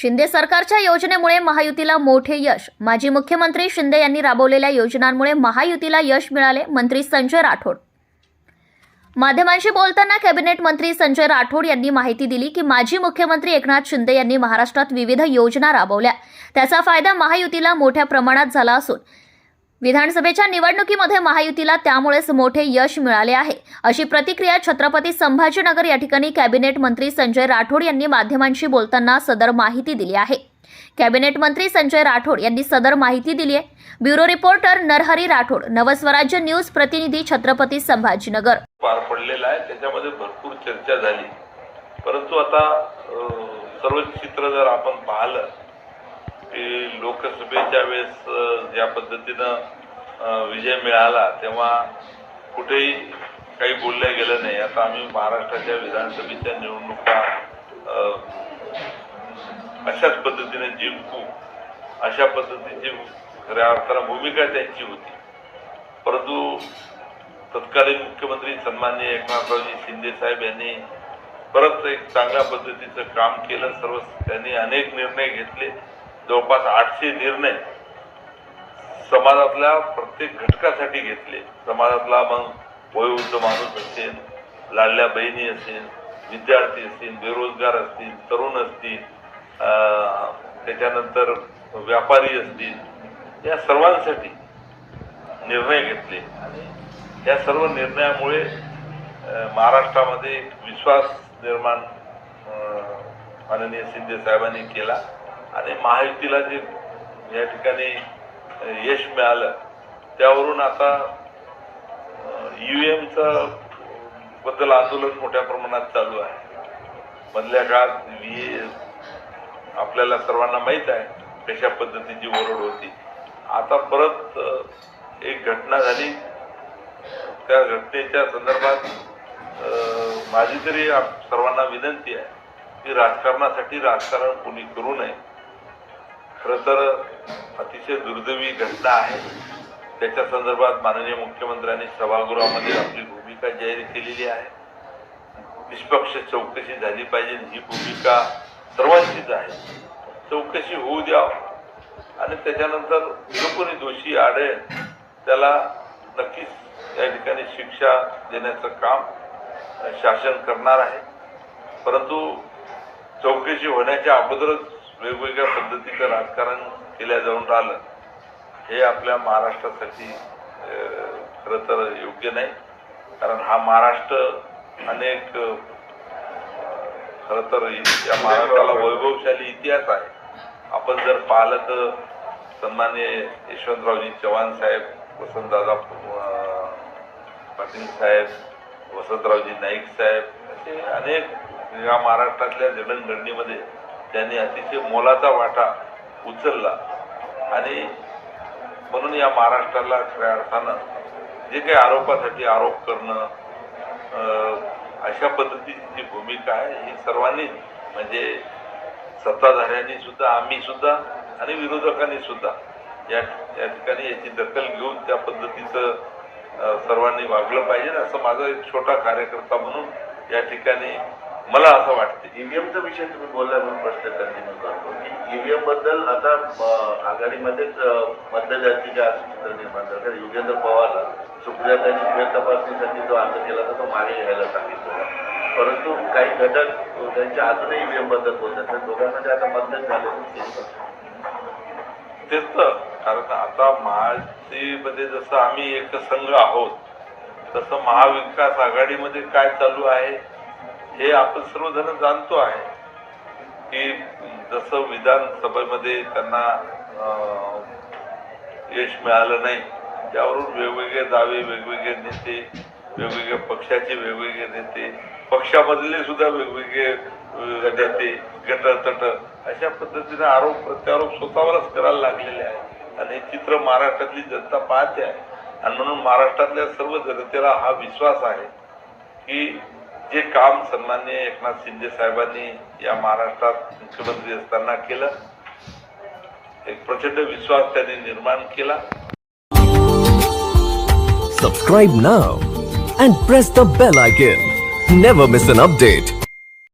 शिंदे सरकारच्या योजनेमुळे महायुतीला मोठे यश. माजी मुख्यमंत्री शिंदे यांनी राबवलेल्या योजनांमुळे महायुतीला यश मिळाले मंत्री संजय राठोड. माध्यमांशी बोलताना कॅबिनेट मंत्री संजय राठोड यांनी माहिती दिली की माजी मुख्यमंत्री एकनाथ शिंदे यांनी महाराष्ट्रात विविध योजना राबवल्या. त्याचा फायदा महायुतीला मोठ्या प्रमाणात झाला असून विधानसभेच्या निवडणुकीमध्ये महायुतीला त्यामुळेच मोठे यश मिळाले आहे. अशी प्रतिक्रिया छत्रपती संभाजीनगर या ठिकाणी कॅबिनेट मंत्री संजय राठोड यांनी माध्यमांशी बोलताना सदर माहिती दिली आहे. कॅबिनेट मंत्री संजय राठोड यांनी सदर माहिती दिली आहे. Bureau reporter Narhari Rathod Navswarajya news प्रतिनिधी छत्रपती संभाजीनगर. पार पडलेला आहे. त्याच्यामध्ये भरपूर चर्चा झाली. परंतु आता सर्व चित्र जर आपण पाहिलं की लोकसभेच्या वेळेस ज्या पद्धतीनं विजय मिळाला तेव्हा कुठेही काही बोललं गेलं नाही. आता आम्ही महाराष्ट्राच्या विधानसभेच्या निवडणुका अशाच पद्धतीने जिंकू अशा पद्धतीची खऱ्या अर्थानं भूमिका त्यांची होती. परंतु तत्कालीन मुख्यमंत्री सन्माननीय एकनाथरावजी शिंदे साहेब यांनी परत एक चांगल्या पद्धतीचं काम केलं. सर्व त्यांनी अनेक निर्णय घेतले. जवळपास आठशे निर्णय समाजातल्या प्रत्येक घटकासाठी घेतले. समाजातला मग वयोवृद्ध माणूस असेल लाडल्या बहिणी असेल विद्यार्थी असतील बेरोजगार असतील तरुण असतील त्याच्यानंतर व्यापारी असतील या सर्वांसाठी निर्णय घेतले. आणि या सर्व निर्णयामुळे महाराष्ट्रामध्ये एक विश्वास निर्माण माननीय शिंदे साहेबांनी केला. आणि महायुतीला जे या ठिकाणी यश मिळालं त्यावरून आता ईव्हीएमचं बद्दल आंदोलन मोठ्या प्रमाणात चालू आहे. मधल्या काळात व्ही आपल्याला सर्वांना माहीत आहे कशा पद्धतीची ओरड होती. आता परत एक घटना झाली. त्या घटनेच्या संदर्भात माझी तरी आप- सर्वांना विनंती आहे की राजकारणासाठी राजकारण कोणी करू नये. खरं तर अतिशय दुर्दैवी घटना आहे. त्याच्या संदर्भात माननीय मुख्यमंत्र्यांनी सभागृहामध्ये आपली भूमिका जाहीर केलेली आहे. निष्पक्ष चौकशी झाली पाहिजे. ही भूमिका सर्वांचीच आहे. चौकशी होऊ द्या आणि त्याच्यानंतर जो कोणी दोषी आढळेल. त्याला नक्कीच या ठिकाणी शिक्षा देण्याचं काम शासन करणार आहे. परंतु चौकशी होण्याच्या अगोदरच वेगवेगळ्या पद्धतीचं राजकारण केल्या जाऊन राहिलं. हे आपल्या महाराष्ट्रासाठी खरं तर योग्य नाही. कारण हा महाराष्ट्र अनेक खरं तर या महाराष्ट्राला वैभवशाली इतिहास आहे. आपण जर पाहिलं तर सन्मान्य यशवंतरावजी चव्हाण साहेब वसंतदादा पाटील साहेब वसंतरावजी नाईक साहेब असे अनेक या महाराष्ट्रातल्या जडणघडणीमध्ये त्यांनी अतिशय मोलाचा वाटा उचलला. आणि म्हणून या महाराष्ट्राला खऱ्या अर्थानं जे काही आरोपासाठी आरोप करणं अशा पद्धतीची जी भूमिका आहे. ही सर्वांनीच म्हणजे सत्ताधाऱ्यांनी सुद्धा आम्ही सुद्धा आणि विरोधकांनी सुद्धा या या ठिकाणी याची दखल घेऊन त्या पद्धतीचं सर्वांनी वागलं पाहिजे. असं माझा एक छोटा कार्यकर्ता म्हणून या ठिकाणी मला असं वाटते ईव्हीएमचा विषय तुम्ही बोलला म्हणून प्रश्न कंटिन्यू करतो की ईव्हीएमबद्दल आता आघाडीमध्येच अं, मतदारांची असं चित्र निर्माण झालं योगेंद्र युगेंद्र पवारला सुप्रियातांनी फेर तपासणीसाठी जो अर्ज केला होता तो मागे घ्यायला सांगितलं परंतु काही घटक त्यांच्या अजूनही ईव्हीएमबद्दल बोलतात तर दोघांमध्ये आता मतदान झाले तेच तर. कारण आता महायुतीमध्ये जसं आम्ही एक संघ आहोत तसं महाविकास आघाडीमध्ये काय चालू आहे हे आपण सर्वजण जाणतो आहे की जसं विधानसभेमध्ये त्यांना यश मिळालं नाही त्यावरून वेगवेगळे दावे वेगवेगळे नेते वेगवेगळ्या पक्षाचे वेगवेगळे नेते पक्षामधले सुद्धा वेगवेगळे अं, नेते गटतट अशा पद्धतीने आरोप प्रत्यारोप स्वतःवरच करायला लागलेले आहे आणि हे चित्र महाराष्ट्रातली जनता पाहते आहे. आणि म्हणून महाराष्ट्रातल्या सर्व जनतेला हा विश्वास आहे की जे काम सन्मान्य एकनाथ शिंदे साहेबांनी या महाराष्ट्रात मुख्यमंत्री असताना केलं एक प्रचंड विश्वास त्यांनी निर्माण केला. Subscribe now and press the bell icon never miss an update